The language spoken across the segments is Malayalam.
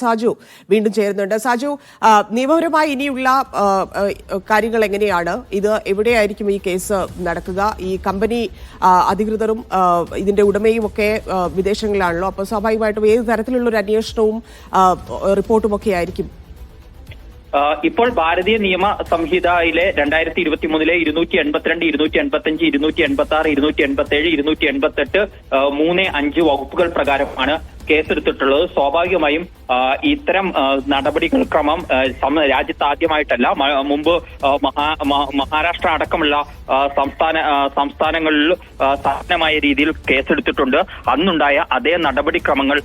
സാജു വീണ്ടും ചേരുന്നുണ്ട്. സാജു നിയമപരമായി ഇനിയുള്ള കാര്യങ്ങൾ എങ്ങനെയാണ്? ഇത് എവിടെയായിരിക്കും ഈ കേസ് നടക്കുക? ഈ കമ്പനി അധികൃതരും ഇതിന്റെ ഉടമയും ഒക്കെ വിദേശങ്ങളിലാണല്ലോ. അപ്പോൾ സ്വാഭാവികമായിട്ടും ഏത് തരത്തിലുള്ള ഒരു അന്വേഷണവും റിപ്പോർട്ടും ഒക്കെ ആയിരിക്കും? ഇപ്പോൾ ഭാരതീയ നിയമ സംഹിതയിലെ രണ്ടായിരത്തി ഇരുപത്തി മൂന്നിലെ ഇരുന്നൂറ്റി എൺപത്തിരണ്ട് ഇരുന്നൂറ്റി എൺപത്തി അഞ്ച് ഇരുന്നൂറ്റി എൺപത്തി ആറ് ഇരുന്നൂറ്റി എൺപത്തി ഏഴ് ഇരുന്നൂറ്റി എൺപത്തി എട്ട് മൂന്ന് അഞ്ച് വകുപ്പുകൾ പ്രകാരമാണ് കേസെടുത്തിട്ടുള്ളത്. സ്വാഭാവികമായും ഇത്തരം നടപടികൾ ക്രമം രാജ്യത്ത് ആദ്യമായിട്ടല്ല മുമ്പ് മഹാരാഷ്ട്ര അടക്കമുള്ള സംസ്ഥാന സംസ്ഥാനങ്ങളിൽ സാധനമായ രീതിയിൽ കേസെടുത്തിട്ടുണ്ട്. അന്നുണ്ടായ അതേ നടപടിക്രമങ്ങൾ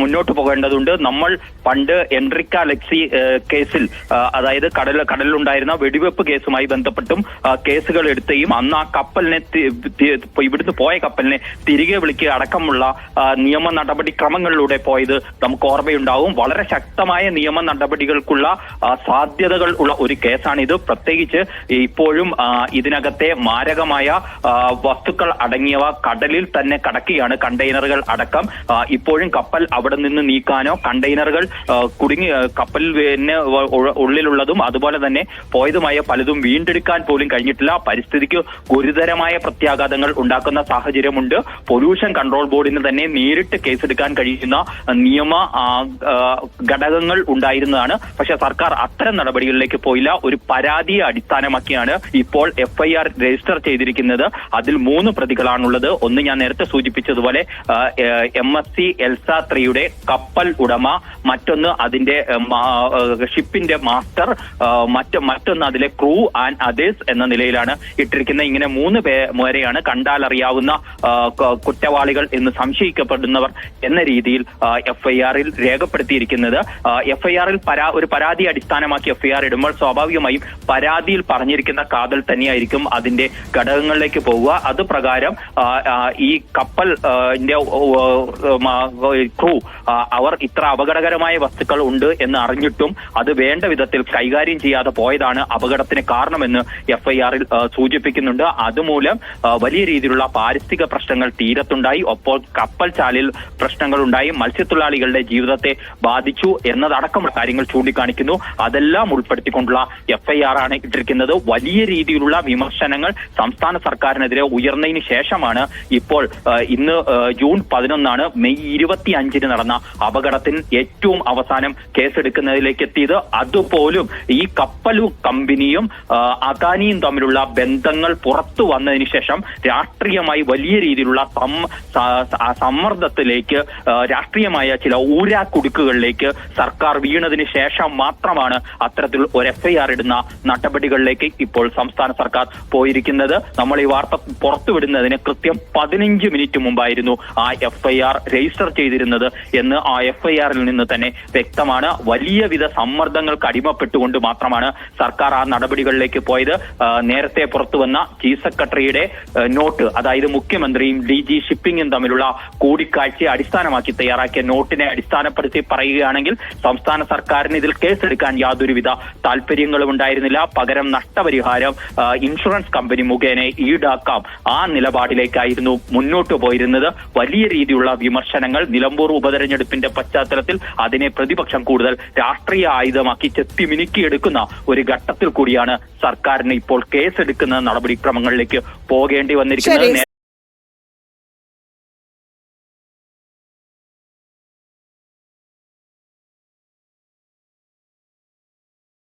മുന്നോട്ട് പോകേണ്ടതുണ്ട്. നമ്മൾ പണ്ട് എൻട്രിക്ക ലക്സി കേസിൽ അതായത് കടൽ കടലിലുണ്ടായിരുന്ന വെടിവെപ്പ് കേസുമായി ബന്ധപ്പെട്ടും കേസുകൾ എടുത്തുകയും അന്ന് ആ കപ്പലിനെ ഇവിടുന്ന് പോയ കപ്പലിനെ തിരികെ വിളിക്കുക അടക്കമുള്ള നിയമ നിയമ നടപടിക്രമങ്ങളിലൂടെ പോയത് നമുക്ക് ഓർമ്മയുണ്ടാവും. വളരെ ശക്തമായ നിയമ നടപടികൾക്കുള്ള സാധ്യതകൾ ഉള്ള ഒരു കേസാണിത്. പ്രത്യേകിച്ച് ഇപ്പോഴും ഇതിനകത്തെ മാരകമായ വസ്തുക്കൾ അടങ്ങിയവ കടലിൽ തന്നെ കടക്കുകയാണ് കണ്ടെയ്നറുകൾ അടക്കം. ഇപ്പോഴും കപ്പൽ അവിടെ നിന്ന് നീക്കാനോ കണ്ടെയ്നറുകൾ കുടുങ്ങി ഉ- ഉള്ളിലുള്ളതും അതുപോലെ തന്നെ പോയതുമായ പലതും വീണ്ടെടുക്കാൻ പോലും കഴിഞ്ഞിട്ടില്ല. പരിസ്ഥിതിക്ക് ഗുരുതരമായ പ്രത്യാഘാതങ്ങൾ ഉണ്ടാക്കുന്ന സാഹചര്യമുണ്ട്. പൊല്യൂഷൻ കൺട്രോൾ ബോർഡിന് തന്നെ നേരിട്ട് കേസെടുക്കാൻ കഴിയുന്ന നിയമ ഘടകങ്ങൾ ഉണ്ടായിരുന്നതാണ്. പക്ഷേ സർക്കാർ അത്തരം നടപടികളിലേക്ക് പോയില്ല. ഒരു പരാതിയെ അടിസ്ഥാനമാക്കിയാണ് ഇപ്പോൾ എഫ്ഐആർ രജിസ്റ്റർ ചെയ്തിരിക്കുന്നത്. അതിൽ മൂന്ന് പ്രതികളാണുള്ളത്. ഒന്ന് ഞാൻ നേരത്തെ സൂചിപ്പിച്ചതുപോലെ എം എസ് സി എൽസ ത്രീയുടെ കപ്പൽ ഉടമ മറ്റൊന്ന് അതിന്റെ ഷിപ്പിന്റെ മാസ്റ്റർ മറ്റ് മറ്റൊന്ന് അതിലെ ക്രൂ ആൻഡ് അതേഴ്സ് എന്ന നിലയിലാണ് ഇട്ടിരിക്കുന്ന ഇങ്ങനെ മൂന്ന് പേരെയാണ് കണ്ടാൽ അറിയാവുന്ന കുറ്റവാളികൾ എന്ന് സംശയിക്കപ്പെടുന്നവർ എന്ന രീതിയിൽ എഫ്ഐആറിൽ രേഖപ്പെടുത്തിയിരിക്കുന്നത്. എഫ്ഐആറിൽ പരാ ഒരു പരാതി അടിസ്ഥാനമാക്കി എഫ്ഐആർ ഇടുമ്പോൾ സ്വാഭാവികമായും പരാതിയിൽ പറഞ്ഞിരിക്കുന്ന കാതൽ തന്നെയായിരിക്കും അതിന്റെ ഘടകങ്ങളിലേക്ക് പോവുക. അത് പ്രകാരം ഈ കപ്പൽ ക്രൂ അവർ ഇത്ര അപകടകരമായ വസ്തുക്കൾ ഉണ്ട് എന്ന് അറിഞ്ഞിട്ടും അത് വേണ്ട വിധത്തിൽ കൈകാര്യം ചെയ്യാതെ പോയതാണ് അപകടത്തിന് കാരണമെന്ന് എഫ്ഐആറിൽ സൂചിപ്പിക്കുന്നുണ്ട്. അതുമൂലം വലിയ രീതിയിലുള്ള പാരിസ്ഥിതിക പ്രശ്നങ്ങൾ തീരത്തുണ്ടായി. ഒപ്പം കപ്പൽ ചാലിൽ പ്രശ്നങ്ങൾ ഉണ്ടായി മത്സ്യത്തൊഴിലാളികളുടെ ജീവിതത്തെ ബാധിച്ചു എന്നതടക്കമുള്ള കാര്യങ്ങൾ ചൂണ്ടിക്കാണിക്കുന്നു. അതെല്ലാം ഉൾപ്പെടുത്തിക്കൊണ്ടുള്ള എഫ്ഐആർ ആണ് ഇട്ടിരിക്കുന്നത്. വലിയ രീതിയിലുള്ള വിമർശനങ്ങൾ സംസ്ഥാന സർക്കാരിനെതിരെ ഉയർന്നതിന് ശേഷമാണ് ഇപ്പോൾ ഇന്ന് ജൂൺ പതിനൊന്നാണ് മെയ് ഇരുപത്തി അഞ്ചിന് നടന്ന അപകടത്തിൽ ഏറ്റവും അവസാനം കേസെടുക്കുന്നതിലേക്ക് എത്തിയത്. അതുപോലും ഈ കപ്പലു കമ്പനിയും അദാനിയും തമ്മിലുള്ള ബന്ധങ്ങൾ പുറത്തു വന്നതിന് ശേഷം രാഷ്ട്രീയമായി വലിയ രീതിയിലുള്ള സമ്മർദ്ദത്തിലേക്ക് രാഷ്ട്രീയമായ ചില ഊരാക്കുടുക്കുകളിലേക്ക് സർക്കാർ വീണതിന് ശേഷം മാത്രമാണ് അത്തരത്തിൽ ഒരു എഫ്ഐആർ ഇടുന്ന നടപടികളിലേക്ക് ഇപ്പോൾ സംസ്ഥാന സർക്കാർ പോയിരിക്കുന്നത്. നമ്മൾ ഈ വാർത്ത പുറത്തുവിടുന്നതിന് കൃത്യം പതിനഞ്ച് മിനിറ്റ് മുമ്പായിരുന്നു ആ എഫ്ഐആർ രജിസ്റ്റർ ചെയ്തിരുന്നത് എന്ന് ആ എഫ്ഐആറിൽ നിന്ന് തന്നെ വ്യക്തമാണ്. വലിയ വിധ സമ്മർദ്ദങ്ങൾക്ക് അടിമപ്പെട്ടുകൊണ്ട് മാത്രമാണ് സർക്കാർ ആ നടപടികളിലേക്ക് പോയത്. നേരത്തെ പുറത്തു വന്ന ചീഫ് സെക്രട്ടറിയുടെ നോട്ട് അതായത് മുഖ്യമന്ത്രിയും ഡി ജി ഷിപ്പിംഗും തമ്മിലുള്ള കൂടിക്കാഴ്ചയെ അടിസ്ഥാനമാക്കി തയ്യാറാക്കിയ നോട്ടിനെ അടിസ്ഥാനപ്പെടുത്തി പറയുകയാണെങ്കിൽ സംസ്ഥാന സർക്കാരിന് ഇതിൽ കേസെടുക്കാൻ യാതൊരുവിധ താല്പര്യങ്ങളും ഉണ്ടായിരുന്നില്ല. പകരം നഷ്ടപരിഹാരം ഇൻഷുറൻസ് കമ്പനി മുഖേന ഈടാക്കാം. ആ നിലപാടിലേക്കായിരുന്നു മുന്നോട്ട് പോയിരുന്നത്. വലിയ രീതിയിലുള്ള വിമർശനങ്ങൾ നിലമ്പൂർ ഉപതെരഞ്ഞെടുപ്പിന്റെ പശ്ചാത്തലത്തിൽ അതിനെ പ്രതിപക്ഷം കൂടുതൽ രാഷ്ട്രീയ ആയുധമാക്കി ചെത്തി മിനുക്കിയെടുക്കുന്ന ഒരു ഘട്ടത്തിൽ കൂടിയാണ് സർക്കാരിന് ഇപ്പോൾ കേസെടുക്കുന്ന നടപടിക്രമങ്ങളിലേക്ക് പോകേണ്ടി വന്നിരിക്കുന്നത്.